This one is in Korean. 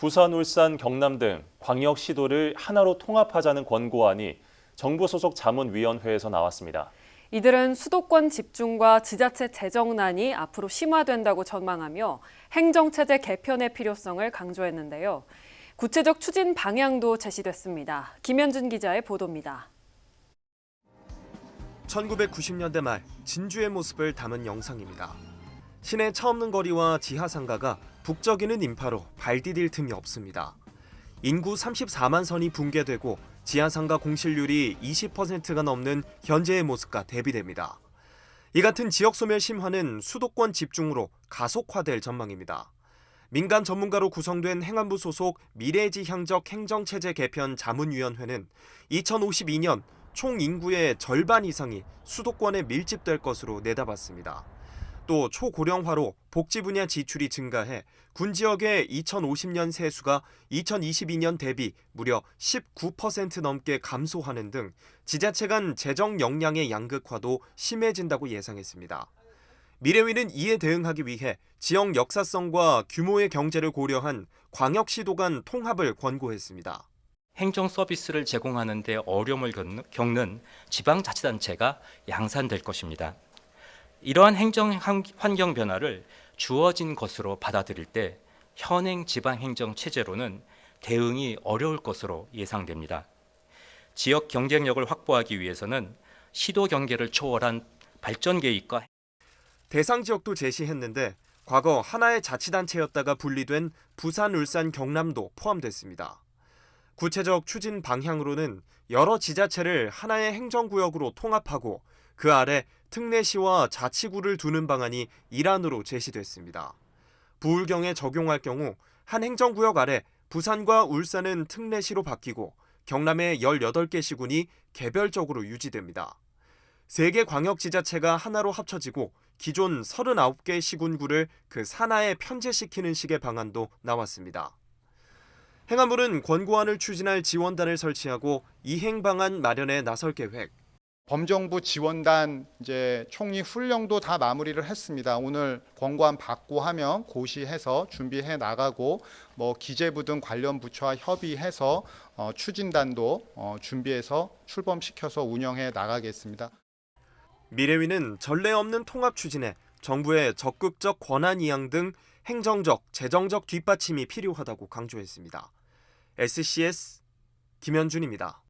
부산, 울산, 경남 등 광역 시도를 하나로 통합하자는 권고안이 정부 소속 자문위원회에서 나왔습니다. 이들은 수도권 집중과 지자체 재정난이 앞으로 심화된다고 전망하며 행정체제 개편의 필요성을 강조했는데요. 구체적 추진 방향도 제시됐습니다. 김현준 기자의 보도입니다. 1990년대 말 진주의 모습을 담은 영상입니다. 시내 차 없는 거리와 지하 상가가 북적이는 인파로 발 디딜 틈이 없습니다. 인구 34만 선이 붕괴되고 지하 상가 공실률이 20%가 넘는 현재의 모습과 대비됩니다. 이 같은 지역 소멸 심화는 수도권 집중으로 가속화될 전망입니다. 민간 전문가로 구성된 행안부 소속 미래지향적 행정체제 개편 자문위원회는 2052년 총 인구의 절반 이상이 수도권에 밀집될 것으로 내다봤습니다. 또 초고령화로 복지 분야 지출이 증가해 군 지역의 2050년 세수가 2022년 대비 무려 19% 넘게 감소하는 등 지자체 간 재정 역량의 양극화도 심해진다고 예상했습니다. 미래위는 이에 대응하기 위해 지역 역사성과 규모의 경제를 고려한 광역시도 간 통합을 권고했습니다. 행정 서비스를 제공하는 데 어려움을 겪는- 지방자치단체가 양산될 것입니다. 이러한 행정 환- 환경 변화를 주어진 것으로 받아들일 때 현행 지방행정 체제로는 대응이 어려울 것으로 예상됩니다. 지역 경쟁력을 확보하기 위해서는 시도 경계를 초월한 발전 계획과 대상 지역도 제시했는데 과거 하나의 자치단체였다가 분리된 부산, 울산, 경남도 포함됐습니다. 구체적 추진 방향으로는 여러 지자체를 하나의 행정구역으로 통합하고 그 아래 특례시와 자치구를 두는 방안이 일환으로 제시됐습니다. 부울경에 적용할 경우 한 행정구역 아래 부산과 울산은 특례시로 바뀌고 경남의 18개 시군이 개별적으로 유지됩니다. 세개 광역지자체가 하나로 합쳐지고 기존 39개 시군구를 그 산하에 편제시키는 식의 방안도 나왔습니다. 행안부는 권고안을 추진할 지원단을 설치하고 이행 방안 마련에 나설 계획. 범정부 지원단 이제 총리 훈령도 다 마무리를 했습니다. 오늘 권고안 받고 하면 고시해서 준비해 나가고 뭐 기재부 등 관련 부처와 협의해서 어, 추진단도 어, 준비해서 출범시켜서 운영해 나가겠습니다. 미래위는 전례 없는 통합 추진에 정부의 적극적 권한 이양 등 행정적, 재정적 뒷받침이 필요하다고 강조했습니다. SCS 김현준입니다.